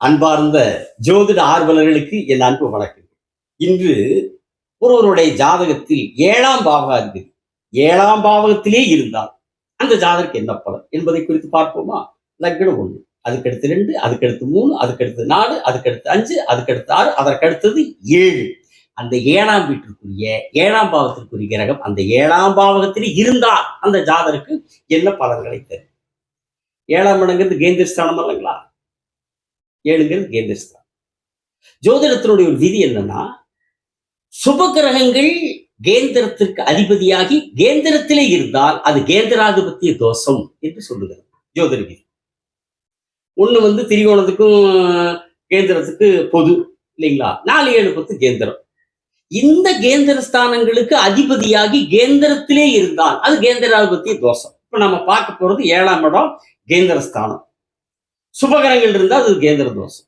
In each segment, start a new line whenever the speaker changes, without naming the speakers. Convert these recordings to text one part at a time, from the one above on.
அன்பார்ந்த ஜோதிட ஆர்வலர்களுக்கு என் அன்பு வணக்கம். இன்று ஒருவருடைய ஜாதகத்தில் ஏழாம் பாவகாதிபதி ஏழாம் பாவகத்திலே இருந்தால் அந்த ஜாதகத்துக்கு என்ன பலன் என்பதை குறித்து பார்ப்போமா? லக்னம் ஒன்று. அதுக்கடுத்து ரெண்டு அதுக்கடுத்து மூணு அதுக்கடுத்து நாலு அதுக்கடுத்து அஞ்சு அதுக்கடுத்து ஆறு அதற்கடுத்தது ஏழு. அந்த ஏழாம் வீட்டிற்குரிய ஏழாம் பாவத்திற்குரிய கிரகம் அந்த ஏழாம் பாவகத்தில் இருந்தால் அந்த ஜாதருக்கு என்ன பலன்களை தரும்? ஏழாம் இடங்கிறது கேந்திர ஸ்தானம் இல்லைங்களா ஏழுங்கிறது கேந்திரஸ்தான் ஜோதிடத்தினுடைய ஒரு விதி என்னன்னா சுப கிரகங்கள் கேந்திரத்திற்கு அதிபதியாகி கேந்திரத்திலே இருந்தால் அது கேந்திராதிபத்திய தோஷம் என்று சொல்லுகிறது. ஜோதிட விதி. ஒண்ணு வந்து திரிகோணத்துக்கும் கேந்திரத்துக்கு பொது இல்லைங்களா? நாலு ஏழு பத்து கேந்திரம். இந்த கேந்திர ஸ்தானங்களுக்கு அதிபதியாகி கேந்திரத்திலே இருந்தால் அது கேந்திராதிபத்திய தோஷம். இப்ப நம்ம பார்க்க போறது ஏழாம் இடம் கேந்திர ஸ்தானம் சுபகரங்கள் இருந்தால் அது கேந்திர தோஷம்.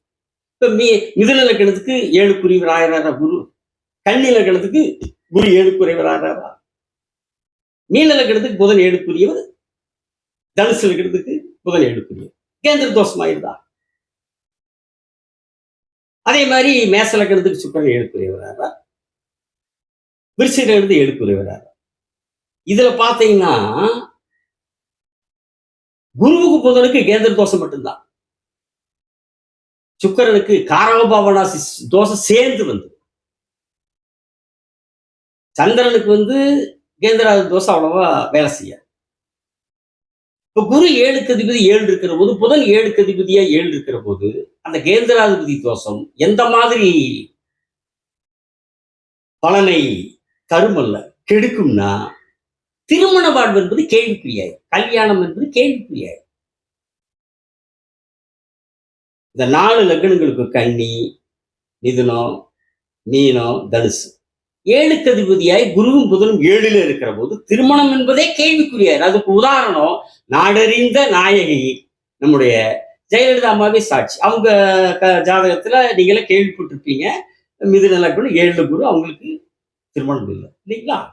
இப்போ மீ மிதுன லக்கணத்துக்கு ஏழு குருவர் ஆயிராரா குரு? கன்னி லக்கணத்துக்கு குரு ஏழு குறைவர் ஆயிராரா மீன லக்கணத்துக்கு புதன் ஏழு புரியவர் தனுசு லக்கணத்துக்கு புதன் ஏழு புரியவர் கேந்திர தோஷமாயிருந்தா. அதே மாதிரி மேச லக்கணத்துக்கு சுக்கரன் ஏழு குறைவராரா விருச்சிக லக்கணத்துக்கு ஏழு குறைவராரா இதுல பாத்தீங்கன்னா குருவுக்கு புதனுக்கு கேந்திர தோஷம் மட்டும்தான். சுக்கரனுக்கு காரகபாவனாசி தோஷம் சேர்ந்து வந்து சந்திரனுக்கு வந்து கேந்திரா தோஷம் அவ்வளவா வேலை செய்யாது. இப்ப குரு ஏழுக்கு அதிபதி ஏழு இருக்கிற போது புதன் ஏழுக்கு அதிபதியா ஏழு இருக்கிற போது அந்த கேந்திராதிபதி தோஷம் எந்த மாதிரி பலனை தருமல்ல கெடுக்கும்னா திருமண வாழ்வு என்பது கேள்விக்குரியாய் கல்யாணம் என்பது கேள்விக்குரியாய் இந்த நாலு லக்னங்களுக்கு கன்னி மிதுனம் மீனம் தனுசு. ஏழுக்கு அதிபதியாய் குருவும் புதனும் ஏழில இருக்கிற போது திருமணம் என்பதே கேள்விக்குரியார் அதுக்கு உதாரணம் நாடறிந்த நாயகி நம்முடைய ஜெயலலிதா அம்மாவே சாட்சி. அவங்க க- ஜாதகத்துல நீங்களே கேள்விப்பட்டிருப்பீங்க. மிதுன லக்னம் ஏழு குரு அவங்களுக்கு திருமணம் இல்லை. இல்லைங்களா?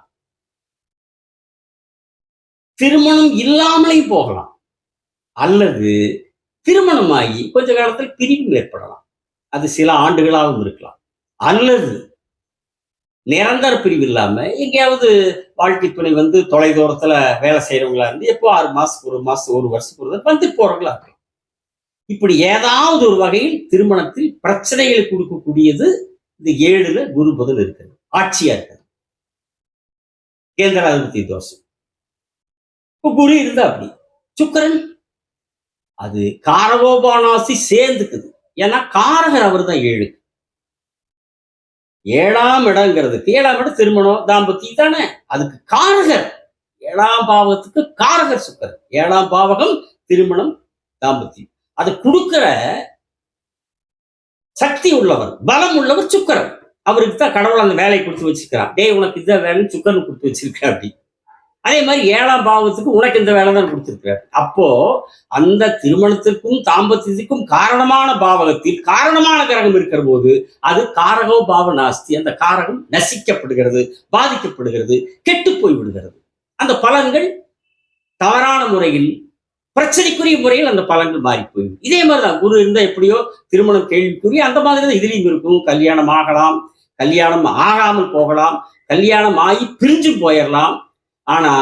திருமணம் இல்லாமலேயும் போகலாம். அல்லது திருமணமாகி கொஞ்ச காலத்தில் பிரிவும் ஏற்படலாம். அது சில ஆண்டுகளாகவும் இருக்கலாம். அல்லது நிரந்தர பிரிவு இல்லாம எங்கேயாவது வாழ்க்கை துணை வந்து தொலைதூரத்தில் வேலை செய்யறவங்களா இருந்து எப்போ ஆறு மாசத்துக்கு ஒரு மாசம் ஒரு வருஷத்துக்கு ஒரு வந்து போறவங்களா இருக்கலாம். இப்படி ஏதாவது ஒரு வகையில் திருமணத்தில் பிரச்சனைகளை கொடுக்கக்கூடியது இந்த ஏழுல குரு புதன் இருக்கிறது. ஆட்சியா இருக்கிறது. கேந்திராதிபதி தோஷம். இப்போ குரு இருந்தா அப்படி. சுக்கரன் அது காரகோபானாசி சேர்ந்துக்குது. ஏன்னா காரகர் அவர் தான் ஏழு. ஏழாம் இடங்கிறதுக்கு ஏழாம் இடம் திருமணம் தாம்பத்தியம் தானே அதுக்கு காரகர். ஏழாம் பாவத்துக்கு காரகர் சுக்கர் ஏழாம் பாவகம் திருமணம் தாம்பத்தியம். அது கொடுக்கிற சக்தி உள்ளவர் பலம் உள்ளவர் சுக்கரன். அவருக்கு தான் கடவுள் அந்த வேலையை கொடுத்து வச்சிருக்கிறான். டேய் உனக்கு இதான் வேலைன்னு சுக்கரன் கொடுத்து வச்சிருக்கேன் அப்படி. அதே மாதிரி ஏழாம் பாவத்துக்கு உனக்கு இந்த வேலை தான் கொடுத்திருக்கிறார். அப்போ அந்த திருமணத்திற்கும் தாம்பத்தியத்திற்கும் காரணமான பாவகத்தில் காரணமான கிரகம் இருக்கிற போது அது காரகோ பாவ நாஸ்தி. அந்த காரகம் நசிக்கப்படுகிறது பாதிக்கப்படுகிறது கெட்டு போய் விடுகிறது. அந்த பலன்கள் தவறான முறையில் பிரச்சனைக்குரிய முறையில் அந்த பலன்கள் மாறி போயிடும். இதே மாதிரிதான் குரு இருந்தால் எப்படியோ திருமணம் கேள்விக்குரிய அந்த மாதிரி தான் இதுலயும் இருக்கும். கல்யாணம் ஆகலாம் கல்யாணம் ஆகாமல் போகலாம் கல்யாணம் ஆகி பிரிஞ்சும் போயிடலாம். ஆனா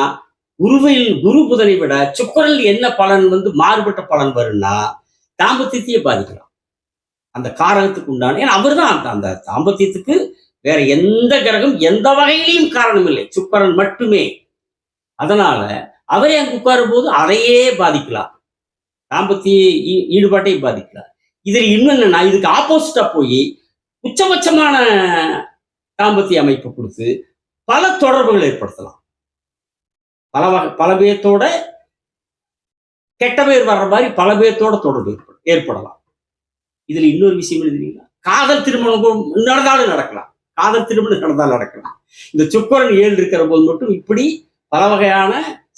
குருவையில் குரு புதனை விட சுக்கரில் என்ன பலன் வந்து மாறுபட்ட பலன் வரும்னா தாம்பத்தியத்தையே பாதிக்கலாம். அந்த காரகத்துக்கு உண்டான ஏன்னா அவர் தான் அந்த அந்த தாம்பத்தியத்துக்கு வேற எந்த கிரகம் எந்த வகையிலையும் காரணம் இல்லை. சுக்கரன் மட்டுமே. அதனால அவரே அங்கு உட்காரும் போது அதையே பாதிக்கலாம். தாம்பத்திய ஈ- ஈடுபாட்டையும் பாதிக்கலாம். இதில் இன்னும் என்னன்னா இதுக்கு ஆப்போசிட்டா போய் உச்சபட்சமான தாம்பத்திய அமைப்பு கொடுத்து பல தொடர்புகள் ஏற்படுத்தலாம். பல வகை பல பேர்த்தோட கெட்ட பேர் வர்ற மாதிரி பல பேர்த்தோட தொடர்பு ஏற்படும் ஏற்படலாம். இதுல இன்னொரு விஷயம் எழுதுறீங்களா காதல் திருமணம் கூட நடந்தாலும் நடக்கலாம். காதல் திருமணம் நடந்தாலும் நடக்கலாம். இந்த சுக்கரன் ஏழு இருக்கிற போது மட்டும் இப்படி பல வகையான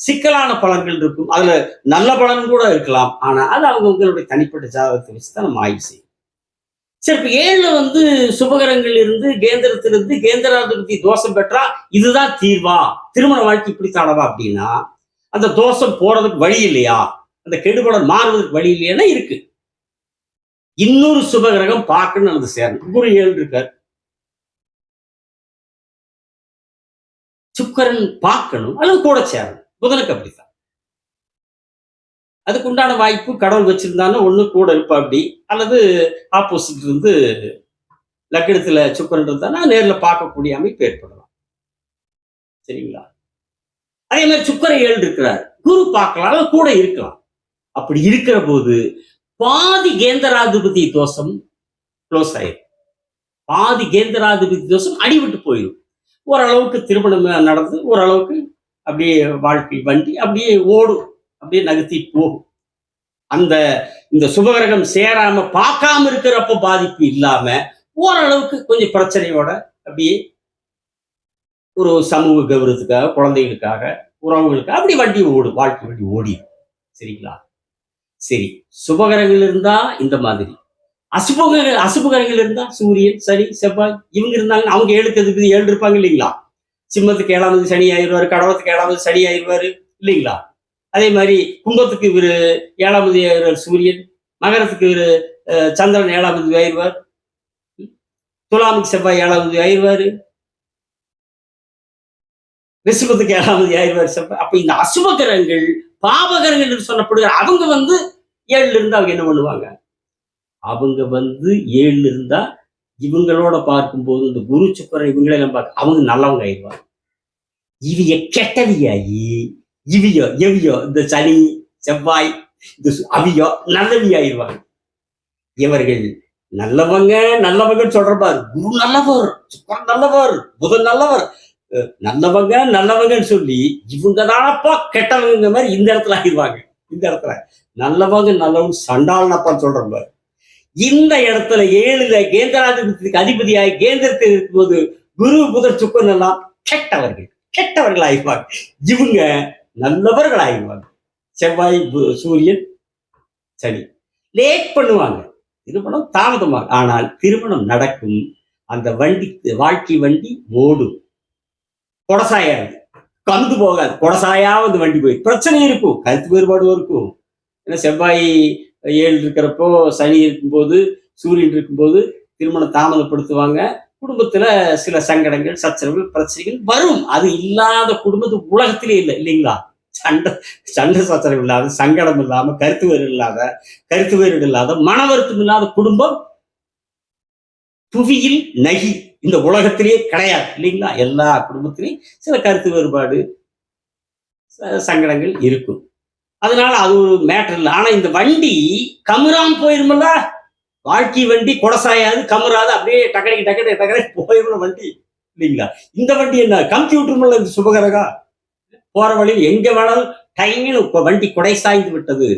சிக்கலான பலன்கள் இருக்கும். அதுல நல்ல பலன் கூட இருக்கலாம். ஆனா அது அவங்கவுங்களுடைய தனிப்பட்ட ஜாதகத்தை வச்சு தான் நம்ம ஆய்வு செய்யும் சரி இப்ப ஏழுல வந்து சுபகரங்கள் இருந்து கேந்திரத்திலிருந்து கேந்திராதிபதி தோஷம் பெற்றா இதுதான் தீர்வா? திருமண வாழ்க்கை இப்படி தானவா அப்படின்னா அந்த தோஷம் போறதுக்கு வழி இல்லையா? அந்த கெடுபடம் மாறுவதற்கு வழி இல்லையானா இருக்கு. இன்னொரு சுபகிரகம் பார்க்கணும் அந்த சேரணும் குரு ஏழு இருக்கார் சுக்கரன் பார்க்கணும் அல்லது கூட சேரணும் புதனுக்கு அப்படித்தான். அதுக்கு உண்டான வாய்ப்பு கடவுள் வச்சிருந்தாலும் ஒன்று கூட இருப்பா அப்படி. அல்லது ஆப்போசிட் இருந்து லக்கணத்துல சுக்கரன் இருந்தானா நேரில் பார்க்கக்கூடிய அமைப்பு ஏற்படலாம். சரிங்களா? அதே மாதிரி சுக்கர ஏழு இருக்கிறார். குரு பார்க்கலாம் கூட இருக்கலாம். அப்படி இருக்கிற போது பாதி கேந்திராதிபதி தோஷம் க்ளோஸ் ஆயிரும். பாதி கேந்திராதிபதி தோஷம் அடிவிட்டு போயிடும் ஓரளவுக்கு திருமணம் நடந்து ஓரளவுக்கு அப்படியே வாழ்க்கை வண்டி அப்படியே ஓடும். அப்படியே நகர்த்தி போகும். அந்த இந்த சுபகிரகம் சேராம பார்க்காம இருக்கிறப்ப பாதிப்பு இல்லாம ஓரளவுக்கு கொஞ்சம் பிரச்சனையோட அப்படியே ஒரு சமூக கௌரவத்துக்காக குழந்தைகளுக்காக உறவுகளுக்காக அப்படி வண்டி ஓடும் வாழ்க்கை வண்டி ஓடிடும். சரிங்களா? சரி சுபகரங்கள் இருந்தா இந்த மாதிரி. அசுபக அசுபகரங்கள் இருந்தா சூரியன் சனி செவ்வாய் இவங்க இருந்தாங்க அவங்க ஏழுக்கு அதிபதி ஏழு இருப்பாங்க இல்லைங்களா? சிம்மத்துக்கு ஏழாவது சனி ஆயிடுவாரு கடவுளத்துக்கு ஏழாவது சனி ஆயிடுவாரு இல்லைங்களா? அதே மாதிரி கும்பத்துக்கு இவர் ஏழாவது சூரியன் மகரத்துக்கு இவர் சந்திரன் ஏழாவது ஆயிடுவார். துலாமுக்கு செவ்வாய் ஏழாவது ஆயிடுவார். ரிஷபத்துக்கு ஏழாவது ஆயிடுவார் செவ்வாய். அப்ப இந்த அசுப கிரகங்கள் பாபகரங்கள் என்று சொல்லப்படுகிற அவங்க வந்து ஏழுல இருந்து அவங்க என்ன பண்ணுவாங்க? அவங்க வந்து ஏழுல இருந்தா இவங்களோட பார்க்கும்போது இந்த குரு சுக்கரன் இவங்களெல்லாம் பார்க்க அவங்க நல்லவங்க ஆயிடுவாங்க. இவைய கெட்டவியாகி இவியோ எவியோ இந்த சனி செவ்வாய் இந்த அவியோ நல்லவி ஆயிடுவாங்க இவர்கள் நல்லவங்க நல்லவங்கன்னு சொல்றப்பாரு. குரு நல்லவர் சுக்கரன் நல்லவர் புதன் நல்லவர். நல்லவங்க நல்லவங்கன்னு சொல்லி இவங்க தானப்பா கெட்டவங்க மாதிரி இந்த இடத்துல ஆயிடுவாங்க இந்த இடத்துல. நல்லவங்க நல்லவங்க சண்டாளனப்பான்னு சொல்றப்பாரு இந்த இடத்துல ஏழுல கேந்திராதிபத்தியத்துக்கு அதிபதியாய் கேந்திரத்தில் இருக்கும்போது குரு புதர் சுக்கன் எல்லாம் கெட்டவர்கள். கெட்டவர்கள் ஆயிடுவாங்க இவங்க நல்லவர்கள் ஆயிடுவாங்க செவ்வாய் சூரியன் சனி. லேட் பண்ணுவாங்க. திருமணம் தாமதமாக ஆனால் திருமணம் நடக்கும். அந்த வண்டி வாழ்க்கை வண்டி ஓடும். கொடசாயாது கந்து போகாது. கொடசாயா அந்த வண்டி போய். பிரச்சனை இருக்கும். கருத்து வேறுபாடும் இருக்கும். ஏன்னா செவ்வாய் ஏழு இருக்கிறப்போ சனி இருக்கும்போது சூரியன் இருக்கும்போது திருமணம் தாமதப்படுத்துவாங்க. குடும்பத்துல சில சங்கடங்கள் சச்சரவுகள் பிரச்சனைகள் வரும். அது இல்லாத குடும்பத்து உலகத்திலே இல்லை இல்லைங்களா? சண்டை சண்டை சச்சரவு இல்லாத சங்கடம் இல்லாம கருத்து வேறு இல்லாத கருத்து வேறு இல்லாத மன வருத்தம் இல்லாத குடும்பம் புவியில் நகி. இந்த உலகத்திலேயே கிடையாது இல்லைங்களா? எல்லா குடும்பத்திலையும் சில கருத்து வேறுபாடு சங்கடங்கள் இருக்கும். அதனால அது ஒரு மேட்டர் இல்லை. ஆனா இந்த வண்டி கமுறாம போயிருமல்ல? வாழ்க்கை வண்டி கொடசாயாது கமுறாது அப்படியே டக்கடைக்கு டக்கடி டக்கடி போயிருமல வண்டி இல்லைங்களா? இந்த வண்டி என்ன? கம்ப்யூட்டர் இந்த சுபகரகா? போற வழியில் எங்க வேணாலும் டைமில் இப்போ வண்டி கொடை சாய்ந்து விட்டது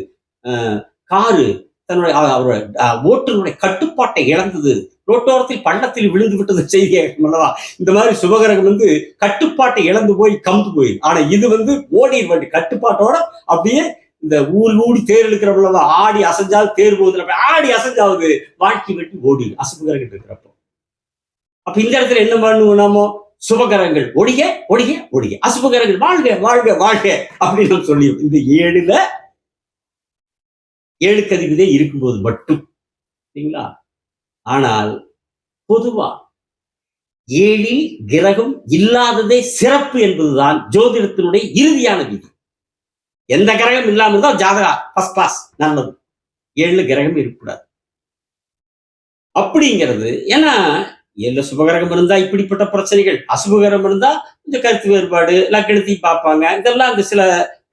காரு தன்னுடைய அ- அவரோட ஓட்டுநருடைய கட்டுப்பாட்டை இழந்தது. ரோட்டோரத்தில் பள்ளத்தில் விழுந்து விட்டது செய்தி அல்லவா? இந்த மாதிரி சுபகரகம் வந்து கட்டுப்பாட்டை இழந்து போய் கம்பு போயிரு. ஆனா இது வந்து ஓடி வண்டி. கட்டுப்பாட்டோட அப்படியே இந்த ஊர் ஊடி தேர் இழுக்கிறவங்கள ஆடி அசைஞ்சால் தேர் போகுதுல ஆடி அசைஞ்சாவது வாழ்க்கை வெட்டி ஓடி அசுபகரங்கள் இருக்கிறப்போ. அப்ப இந்த இடத்துல என்ன பண்ணுவோம்னாமோ சுபகரங்கள். ஒடிய ஒடிய ஒடிய அசுபகரங்கள். வாழ்க வாழ்க வாழ்க அப்படின்னு நம்ம சொல்லி இந்த ஏழுல ஏழு கதிவிதே இருக்கும்போது மட்டும். சரிங்களா ஆனால் பொதுவா ஏழில் கிரகம் இல்லாததே சிறப்பு என்பதுதான் ஜோதிடத்தினுடைய இறுதியான விதி. எந்த கிரகம் இல்லாம இருந்தா ஜாதகா ஃபர்ஸ்ட் பாஸ் நல்லது. ஏழு கிரகம் இருக்கக்கூடாது. அப்படிங்கிறது ஏன்னா ஏழு சுபகிரகம் இருந்தா இப்படிப்பட்ட பிரச்சனைகள் அசுபகிரகம் இருந்தா இந்த கருத்து வேறுபாடு லக்கணத்தையும் பார்ப்பாங்க. இதெல்லாம் அந்த சில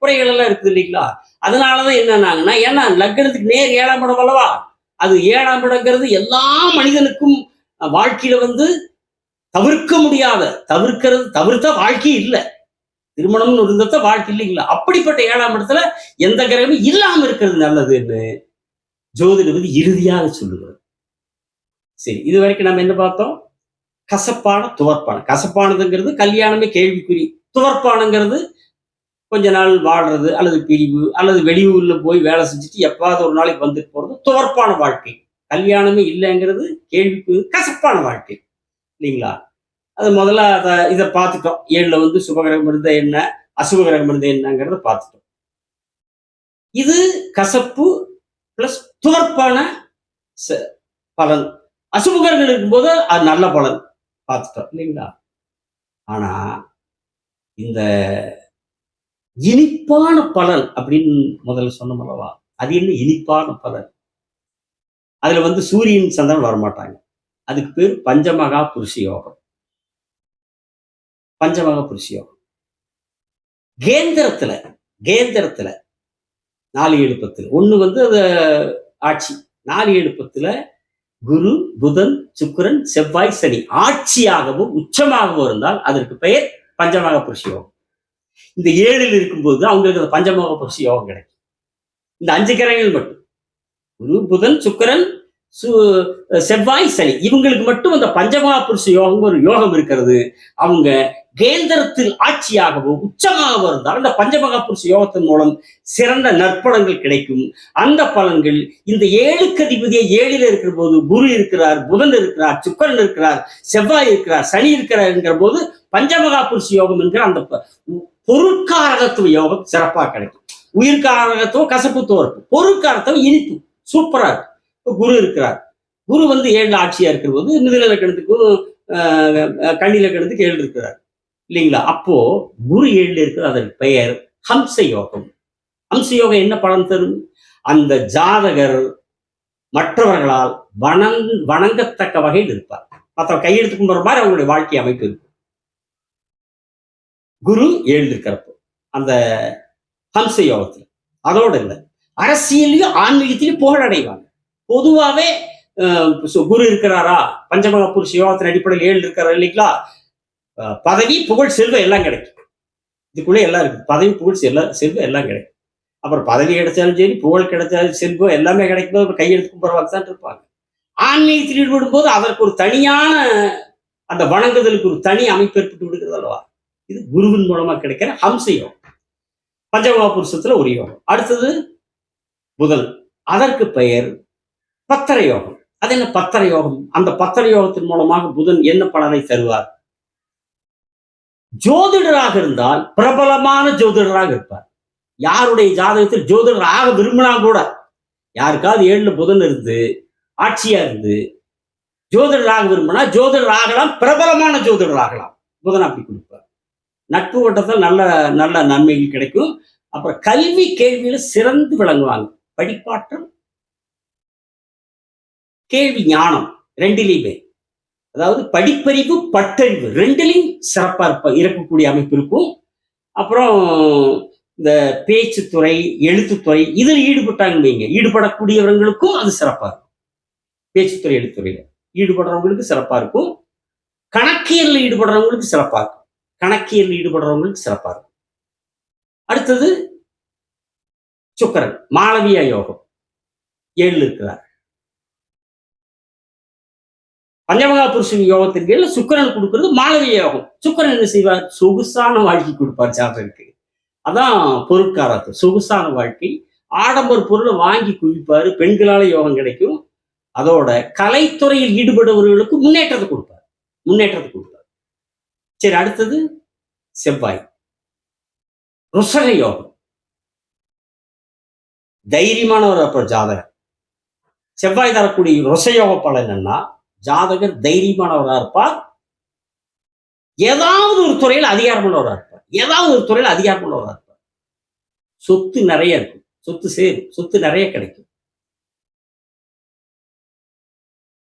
குறைகள் எல்லாம் இருக்குது இல்லைங்களா? அதனாலதான் என்னன்னாங்கன்னா ஏன்னா லக்கணத்துக்கு நேர் ஏழாம் இடம் அல்லவா? அது ஏழாம் இடங்கிறது எல்லா மனிதனுக்கும் வாழ்க்கையில வந்து தவிர்க்க முடியாத தவிர்க்கிறது தவிர்த்த வாழ்க்கை இல்லை. திருமணம்னு இருந்தத வாழ்க்கை இல்லைங்களா? அப்படிப்பட்ட ஏழாம் இடத்துல எந்த கிரகமும் இல்லாம இருக்கிறது நல்லதுன்னு ஜோதிட வந்து இறுதியாக சொல்லுகிறது சரி இது வரைக்கும் நம்ம என்ன பார்த்தோம்? கசப்பான துவர்ப்பான கசப்பானதுங்கிறது கல்யாணமே கேள்விக்குறி. துவர்ப்பானங்கிறது கொஞ்ச நாள் வாழ்றது அல்லது பிரிவு அல்லது வெளியூர்ல போய் வேலை செஞ்சுட்டு எப்பாவது ஒரு நாளைக்கு வந்துட்டு போறது துவர்ப்பான வாழ்க்கை. கல்யாணமே இல்லைங்கிறது கேள்விக்குறி கசப்பான வாழ்க்கை. இல்லைங்களா? அது முதல்ல அதை இதை பார்த்துட்டோம். ஏழில் வந்து சுபகிரகம் இருந்தா என்ன? அசுபகிரகம் இருந்தா என்னங்கிறத பார்த்துட்டோம். இது கசப்பு பிளஸ் துவர்ப்பான ச- பலன். அசுபகரங்கள் இருக்கும்போது அது நல்ல பலன் பார்த்துட்டோம் இல்லைங்களா? ஆனா இந்த இனிப்பான பலன் அப்படின்னு முதல்ல சொன்ன அல்லவா? அது என்ன? இனிப்பான பலன். அதுல வந்து சூரியன் சந்திரன் வரமாட்டாங்க. அதுக்கு பேர் பஞ்சமகா புருஷ யோகம் பஞ்சமக புருஷயோகம். கேந்திரத்துல கேந்திரத்துல நாலு எழுப்பத்தில் ஒண்ணு வந்து அது ஆட்சி. நாலு எழுப்பத்துல குரு புதன் சுக்கரன் செவ்வாய் சனி ஆட்சியாகவும் உச்சமாகவும் இருந்தால் அதற்கு பெயர் பஞ்சமக புருஷ யோகம் இந்த ஏழில் இருக்கும்போது அவங்களுக்கு அந்த பஞ்சமக புருஷ யோகம் கிடைக்கும். இந்த அஞ்சு கிரகங்கள் மட்டும். குரு புதன் சுக்கரன் சு- செவ்வாய் சனி இவங்களுக்கு மட்டும் அந்த பஞ்சமகா புருஷ யோகம் ஒரு யோகம் இருக்கிறது. அவங்க கேந்திரத்தில் ஆட்சியாகவோ உச்சமாகவோ இருந்தால் அந்த பஞ்சமகாபுருஷ யோகத்தின் மூலம் சிறந்த நற்பலன்கள் கிடைக்கும். அந்த பலன்கள் இந்த ஏழுக்கு அதிபதியை ஏழில் இருக்கிற போது குரு இருக்கிறார் புதன் இருக்கிறார் சுக்கரன் இருக்கிறார் செவ்வாய் இருக்கிறார் சனி இருக்கிறார் என்கிற போது பஞ்சமகாபுருஷ யோகம் என்கிற அந்த பொருட்காரகத்துவ யோகம் சிறப்பா கிடைக்கும். உயிர்காரகத்துவம் கசப்புத்துவம் இருக்கும் பொருட்காரத்துவம் இனிப்பு சூப்பரா இருக்கும். குரு இருக்கிறார். குரு வந்து ஏழு ஆட்சியா இருக்கிற போது மிதுன லக்கணத்துக்கும் ஆஹ், கன்னி லக்கணத்துக்கு ஏழு இருக்கிறார். இல்லைங்களா? அப்போ குரு ஏழில் இருக்கிற அதன் பெயர் ஹம்ச யோகம் ஹம்ச யோகம் என்ன பலன் தரும்? அந்த ஜாதகர் மற்றவர்களால் வணங் வணங்கத்தக்க வகையில் இருப்பார். மற்ற கையெழுத்து கும்பிட்ற மாதிரி அவங்களுடைய வாழ்க்கை அமைப்பு இருக்கும் குரு ஏழு இருக்கிறப்போ அந்த ஹம்ச யோகத்தில் அதோட இல்லை அரசியலையும் ஆன்மீகத்திலையும் புகழடைவாங்க பொதுவாகவே குரு இருக்கிறாரா? பஞ்சமக புருஷ யோகத்தின் அடிப்படையில் ஏழு இருக்கிறார் இல்லைங்களா? பதவி புகழ் செல்வம் எல்லாம் கிடைக்கும். இதுக்குள்ளே எல்லாம் இருக்கு. பதவி புகழ் செல்ல செல்வம் எல்லாம் கிடைக்கும். அப்புறம் பதவி கிடைச்சாலும் சரி புகழ் கிடைச்சாலும் செல்வம் எல்லாமே கிடைக்கும் போது கையெழுத்து கும்பிட்றவாங்க தான் இருப்பாங்க. ஆன்மீகத்தில் ஈடுபடும் போது அதற்கு ஒரு தனியான அந்த வணங்குதலுக்கு ஒரு தனி அமைப்பு ஏற்பட்டு விடுகிறது அல்லவா? இது குருவின் மூலமா கிடைக்கிற ஹம்ச யோகம் பஞ்சமகா புருஷத்துல ஒரு யோகம். அடுத்தது புதன் அதற்கு பெயர் பத்திர யோகம் அது என்ன பத்திர யோகம் அந்த பத்திர யோகத்தின் மூலமாக புதன் என்ன பலனை தருவார்? ஜோதிடராக இருந்தால் பிரபலமான ஜோதிடராக இருப்பார். யாருடைய ஜாதகத்தில் ஜோதிடர் ஆக விரும்பினா கூட யாருக்காவது ஏழுல புதன் இருந்து ஆட்சியா இருந்து ஜோதிடராக விரும்பினா ஜோதிடர் ஆகலாம் பிரபலமான ஜோதிடர் ஆகலாம். புதன் அப்படி கொடுப்பார். நட்பு வட்டத்தில் நல்ல நல்ல நன்மைகள் கிடைக்கும். அப்புறம் கல்வி கேள்வியில சிறந்து விளங்குவாங்க. படிப்பாற்றல் கேள்வி ஞானம் ரெண்டிலையுமே. அதாவது படிப்பறிவு பட்டறிவு ரெண்டிலையும் சிறப்பாக இருப்ப இருக்கக்கூடிய அமைப்பு இருக்கும். அப்புறம் இந்த பேச்சுத்துறை எழுத்துத்துறை இதில் ஈடுபட்டாங்க வைங்க. ஈடுபடக்கூடியவர்களுக்கும் அது சிறப்பாக இருக்கும். பேச்சுத்துறை எழுத்துறையில் ஈடுபடுறவங்களுக்கு சிறப்பா இருக்கும். கணக்கியலில் ஈடுபடுறவங்களுக்கு சிறப்பாக இருக்கும். கணக்கியலில் ஈடுபடுறவங்களுக்கு சிறப்பாக இருக்கும். அடுத்தது சுக்கரன் மாளவியா யோகம். ஏழு இருக்கிறார். பஞ்சமகா புருஷன் யோகத்தின் கீழே சுக்கரன் கொடுக்கறது மாளவிய யோகம். சுக்கரன் என்ன செய்வார்? சொகுசான வாழ்க்கை கொடுப்பார் ஜாதகருக்கு. அதான் பொருட்காரத்து சொகுசான வாழ்க்கை. ஆடம்பர் பொருளை வாங்கி குவிப்பார். பெண்களால யோகம் கிடைக்கும். அதோட கலைத்துறையில் ஈடுபடுபவர்களுக்கு முன்னேற்றத்தை கொடுப்பார். முன்னேற்றத்தை கொடுப்பார். சரி அடுத்தது செவ்வாய். ருஷக யோகம். தைரியமானவர் அப்புறம் ஜாதகர். செவ்வாய் தரக்கூடிய ருசயோக பலன் என்னன்னா ஜாதகர் தைரியமானவரா இருப்பார். ஏதாவது ஒரு துறையில அதிகாரமுள்ளவரா இருப்பார். ஏதாவது ஒரு துறையில் அதிகாரமுள்ளவரா இருப்பார். சொத்து நிறைய இருக்கும். சொத்து சேரும். சொத்து நிறைய கிடைக்கும்.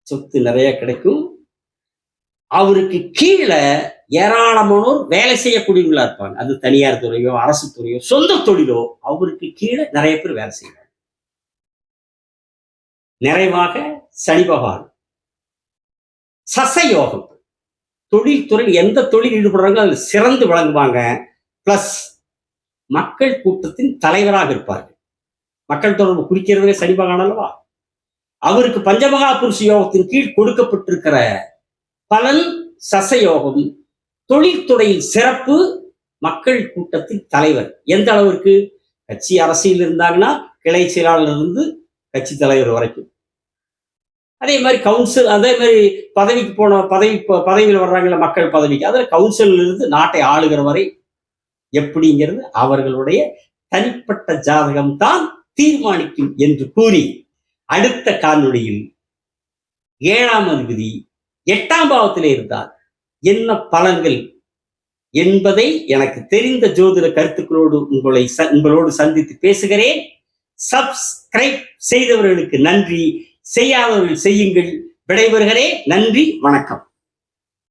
சொத்து நிறைய கிடைக்கும். அவருக்கு கீழே ஏராளமானோர் வேலை செய்யக்கூடியவங்களா இருப்பாங்க. அது தனியார் துறையோ அரசு துறையோ சொந்த தொழிலோ அவருக்கு கீழே நிறைய பேர் வேலை செய்வாங்க. நிறைவாக சனி பகவான். சசயோகம். தொழில் துறையில் எந்த தொழில் ஈடுபடுறாங்களோ அதில் சிறந்து விளங்குவாங்க. பிளஸ் மக்கள் கூட்டத்தின் தலைவராக இருப்பார்கள். மக்கள் தொடர்பு குறிக்கிறதே சனி பகவான் அல்லவா? அவருக்கு பஞ்சமகா புருஷ யோகத்தின் கீழ் கொடுக்கப்பட்டிருக்கிற பலன் சசயோகம். தொழில்துறையில் சிறப்பு மக்கள் கூட்டத்தின் தலைவர். எந்த அளவிற்கு? கட்சி அரசியல் இருந்தாங்கன்னா கிளை செயலாளர் இருந்து கட்சி தலைவர் வரைக்கும். அதே மாதிரி கவுன்சில் அதே மாதிரி பதவிக்கு போன பதவி பதவியில் வர்றாங்களே மக்கள் பதவிக்கு அதில் கவுன்சிலில் இருந்து நாட்டை ஆளுகிற வரை எப்படிங்கிறது அவர்களுடைய தனிப்பட்ட ஜாதகம் தான் தீர்மானிக்கும் என்று கூறி அடுத்த காணொளியில் ஏழாம் அதிபதி எட்டாம் பாவத்திலே இருந்தால் என்ன பலன்கள் என்பதை எனக்கு தெரிந்த ஜோதிட கருத்துக்களோடு உங்களை ச- உங்களோடு சந்தித்து பேசுகிறேன். சப்ஸ்கிரைப் செய்தவர்களுக்கு நன்றி. செய்யாதவர்கள் செய்யுங்கள். விடைபெறுகிறேன். நன்றி வணக்கம்.